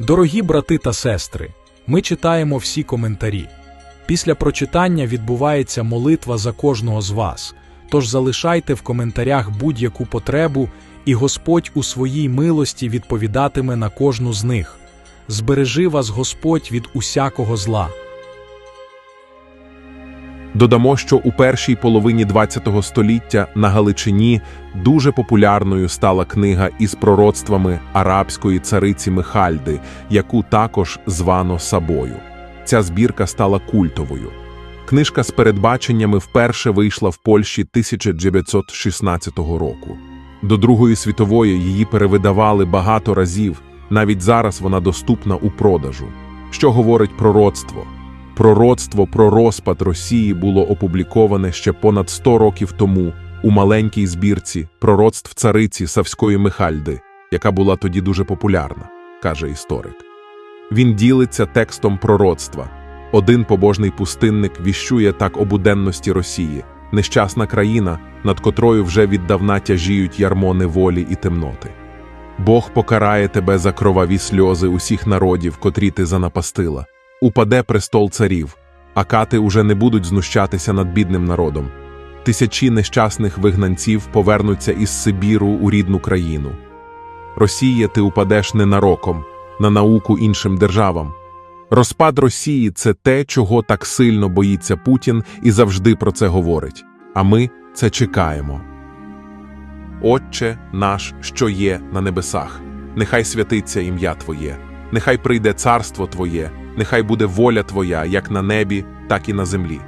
Дорогі брати та сестри, ми читаємо всі коментарі. Після прочитання відбувається молитва за кожного з вас. Тож залишайте в коментарях будь-яку потребу, і Господь у своїй милості відповідатиме на кожну з них. Збережи вас Господь від усякого зла. Додамо, що у першій половині ХХ століття на Галичині дуже популярною стала книга із пророцтвами арабської цариці Михальди, яку також звано Сабою. Ця збірка стала культовою. Книжка з передбаченнями вперше вийшла в Польщі 1916 року. До Другої світової її перевидавали багато разів, навіть зараз вона доступна у продажу. Що говорить пророцтво? Пророцтво про розпад Росії було опубліковане ще понад 100 років тому у маленькій збірці пророцтв цариці Савської Михальди, яка була тоді дуже популярна, каже історик. Він ділиться текстом пророцтва. Один побожний пустинник віщує так об буденності Росії, нещасна країна, над котрою вже віддавна тяжіють ярмо неволі і темноти. Бог покарає тебе за кроваві сльози усіх народів, котрі ти занапастила. Упаде престол царів, а кати уже не будуть знущатися над бідним народом. Тисячі нещасних вигнанців повернуться із Сибіру у рідну країну. Росія, ти упадеш ненароком, на науку іншим державам. Розпад Росії це те, чого так сильно боїться Путін і завжди про це говорить. А ми це чекаємо. Отче наш, що є на небесах, нехай святиться ім'я Твоє, нехай прийде царство Твоє, нехай буде воля Твоя, як на небі, так і на землі.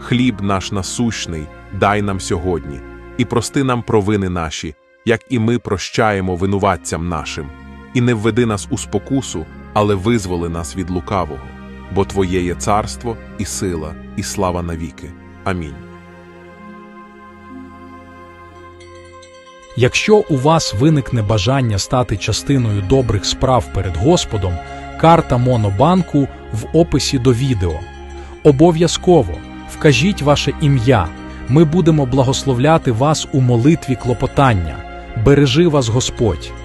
Хліб наш насущний, дай нам сьогодні, і прости нам провини наші, як і ми прощаємо винуватцям нашим, і не введи нас у спокусу, але визволи нас від лукавого, бо Твоє є царство, і сила, і слава навіки. Амінь. Якщо у вас виникне бажання стати частиною добрих справ перед Господом, карта Монобанку в описі до відео. Обов'язково вкажіть ваше ім'я. Ми будемо благословляти вас у молитві клопотання. Бережи вас Господь!